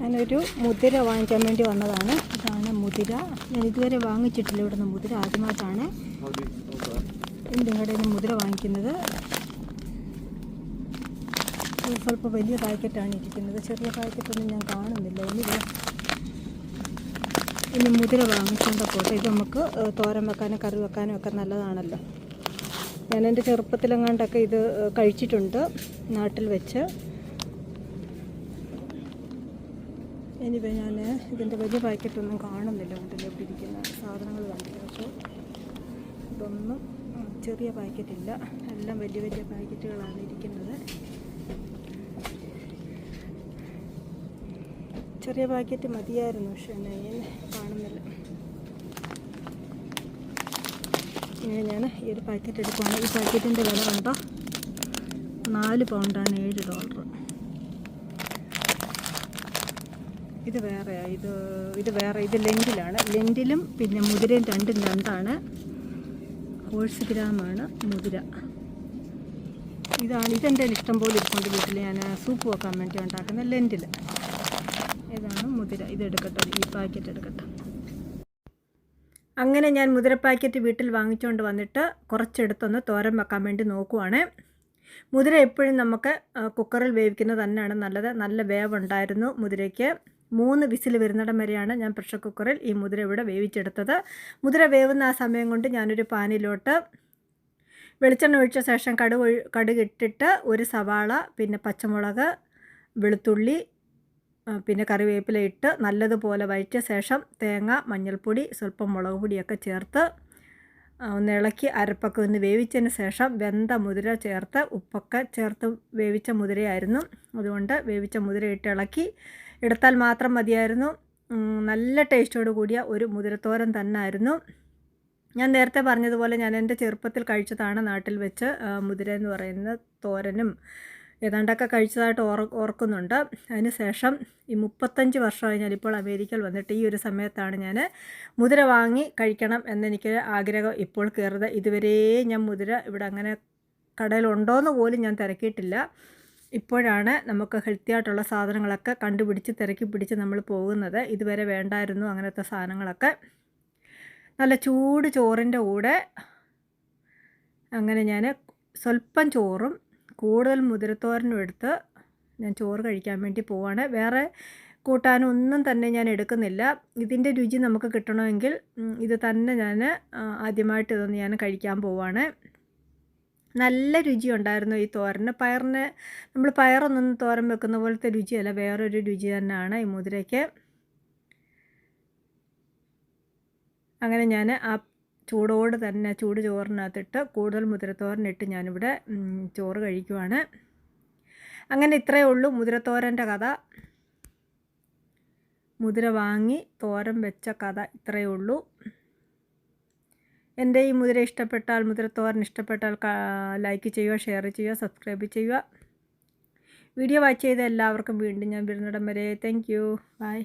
ഞാനൊരു മുതിര വാങ്ങിക്കാൻ വേണ്ടി വന്നതാണ്. ഇതാണ് മുതിര. ഞാൻ ഇതുവരെ വാങ്ങിച്ചിട്ടില്ല. ഇവിടുന്ന് മുതിര ആദ്യമായിട്ടാണ് നിങ്ങളുടെ മുതിര വാങ്ങിക്കുന്നത്. സ്വല്പം വലിയ പാക്കറ്റാണ് ഇരിക്കുന്നത്. ചെറിയ പാക്കറ്റൊന്നും ഞാൻ കാണുന്നില്ല. ദേ ഇനി മുതിര വാങ്ങിച്ചുകൊണ്ട് പോട്ടെ ഇത് നമുക്ക് തോരൻ വെക്കാനും കറി വെക്കാനും ഒക്കെ നല്ലതാണല്ലോ. ഞാൻ എന്റെ ചെറുപ്പത്തിലെങ്ങാണ്ടൊക്കെ ഇത് കഴിച്ചിട്ടുണ്ട് നാട്ടിൽ വെച്ച്. ഇനിയിപ്പോൾ ഞാൻ ഇതിന്റെ വലിയ പാക്കറ്റൊന്നും കാണുന്നില്ല ഇതിലേക്ക് ഇരിക്കുന്ന സാധനങ്ങൾ കണ്ടില്ല. പക്ഷേ ഇതൊന്നും ചെറിയ പാക്കറ്റില്ല. എല്ലാം വലിയ വലിയ പാക്കറ്റുകളാണ് ഇരിക്കുന്നത്. ചെറിയ പാക്കറ്റ് മതിയായിരുന്നു പക്ഷേ ഞാൻ കാണുന്നില്ല. ഇങ്ങനെ ഞാൻ ഈ ഒരു പാക്കറ്റ് എടുക്കുവാണ്. ഈ പാക്കറ്റിന്റെ വില കണ്ടോ? നാല് പൗണ്ടാണ് ഏഴ് ഡോളർ ഇത് വേറെ ഇത് ഇത് വേറെ ഇത് ലെന്റിലാണ് ലെന്റിലും പിന്നെ മുതിരയും രണ്ടും രണ്ടാണ്. ഹോഴ്സ് ഗ്രാമാണ് മുതിര. ഇതാണ് ഇതെന്റെ ഇഷ്ടം പോലെ ഇരിക്കൊണ്ട് വീട്ടിൽ ഞാൻ സൂപ്പ് വെക്കാൻ വേണ്ടി ഉണ്ടാക്കുന്ന ലെന്റിൽ ഇതാണ് മുതിര. ഇത് എടുക്കട്ടെ ഈ പാക്കറ്റ് എടുക്കട്ടെ. അങ്ങനെ ഞാൻ മുതിര പാക്കറ്റ് വീട്ടിൽ വാങ്ങിച്ചുകൊണ്ട് വന്നിട്ട് കുറച്ചെടുത്തൊന്ന് തോരൻ വെക്കാൻ വേണ്ടി നോക്കുവാണ്. മുതിര എപ്പോഴും നമുക്ക് കുക്കറിൽ വേവിക്കുന്നത് തന്നെയാണ് നല്ലത്. നല്ല വേവുണ്ടായിരുന്നു മുതിരയ്ക്ക്. മൂന്ന് വിസിൽ വരുന്നിടം വരെയാണ് ഞാൻ പ്രഷർ കുക്കറിൽ ഈ മുതിര ഇവിടെ വേവിച്ചെടുത്തത്. മുതിര വേവുന്ന ആ സമയം കൊണ്ട് ഞാനൊരു പാനിലോട്ട് വെളിച്ചെണ്ണ ഒഴിച്ച ശേഷം കടുക് കടുകിട്ടിട്ട് ഒരു സവാള പിന്നെ പച്ചമുളക് വെളുത്തുള്ളി പിന്നെ കറിവേപ്പില ഇട്ട് നല്ലതുപോലെ വഴറ്റിയ ശേഷം തേങ്ങ മഞ്ഞൾപ്പൊടി സ്വല്പം മുളക് പൊടിയൊക്കെ ചേർത്ത് ഒന്ന് ഇളക്കി അരപ്പൊക്കെ ഒന്ന് വേവിച്ചതിന് ശേഷം വെന്ത മുതിര ചേർത്ത് ഉപ്പൊക്കെ ചേർത്ത് വേവിച്ച മുതിരയായിരുന്നു. അതുകൊണ്ട് വേവിച്ച മുതിര ഇട്ട് ഇളക്കി എടുത്താൽ മാത്രം മതിയായിരുന്നു. നല്ല ടേസ്റ്റോട് കൂടിയ ഒരു മുതിരത്തോരൻ തന്നായിരുന്നു. ഞാൻ നേരത്തെ പറഞ്ഞതുപോലെ ഞാൻ എന്റെ ചെറുപ്പത്തിൽ കഴിച്ചതാണ് നാട്ടിൽ വെച്ച് മുതിര എന്ന് പറയുന്ന തോരനും ഏതാണ്ടൊക്കെ കഴിച്ചതായിട്ട് ഓർ ഓർക്കുന്നുണ്ട്. അതിനുശേഷം ഈ മുപ്പത്തഞ്ച് വർഷമായി ഞാനിപ്പോൾ അമേരിക്കയിൽ വന്നിട്ട് ഈ ഒരു സമയത്താണ് ഞാൻ മുതിര വാങ്ങി കഴിക്കണം എന്നെനിക്ക് ആഗ്രഹം ഇപ്പോൾ കയറുന്നത്. ഇതുവരെ ഞാൻ മുതിര ഇവിടെ അങ്ങനെ കടയിലുണ്ടോയെന്ന് പോലും ഞാൻ തിരക്കിയിട്ടില്ല. ഇപ്പോഴാണ് നമുക്ക് ഹെൽത്തി ആയിട്ടുള്ള സാധനങ്ങളൊക്കെ കണ്ടുപിടിച്ച് തിരക്കി പിടിച്ച് നമ്മൾ പോകുന്നത്. ഇതുവരെ വേണ്ടായിരുന്നു അങ്ങനത്തെ സാധനങ്ങളൊക്കെ. നല്ല ചൂട് ചോറിന്റെ കൂടെ അങ്ങനെ ഞാൻ സ്വല്പം ചോറും കൂടുതൽ മുതിരത്തോരനും എടുത്ത് ഞാൻ ചോറ് കഴിക്കാൻ വേണ്ടി പോവാണ്. വേറെ കൂട്ടാനൊന്നും തന്നെ ഞാൻ എടുക്കുന്നില്ല. ഇതിന്റെ രുചി നമുക്ക് കിട്ടണമെങ്കിൽ ഇത് തന്നെ ഞാൻ ആദ്യമായിട്ട് ഇതൊന്ന് ഞാൻ കഴിക്കാൻ പോവാണ്. നല്ല രുചി ഉണ്ടായിരുന്നു ഈ തോരന്. പയറിന് നമ്മൾ പയറൊന്നും തോരൻ വെക്കുന്ന പോലത്തെ രുചിയല്ല വേറൊരു രുചി തന്നെയാണ് ഈ മുതിരയ്ക്ക്. അങ്ങനെ ഞാൻ ആ ചൂടോട് തന്നെ ചൂട് ചോറിനകത്തിട്ട് കൂടുതൽ മുതിരത്തോരനിട്ട് ഞാനിവിടെ ചോറ് കഴിക്കുവാണ്. അങ്ങനെ ഇത്രയേ ഉള്ളൂ മുതിരത്തോരന്റെ കഥ. മുതിര വാങ്ങി തോരൻ വെച്ച കഥ ഇത്രയേ ഉള്ളൂ. എന്റെ ഈ മുതിര ഇഷ്ടപ്പെട്ടാൽ മുതിരത്തോരൻ ഇഷ്ടപ്പെട്ടാൽ ലൈക്ക് ചെയ്യുക ഷെയർ ചെയ്യുക സബ്സ്ക്രൈബ് ചെയ്യുക. വീഡിയോ വാച്ച് ചെയ്ത എല്ലാവർക്കും വീണ്ടും ഞാൻ വരുന്നിടം വരെ. Thank you by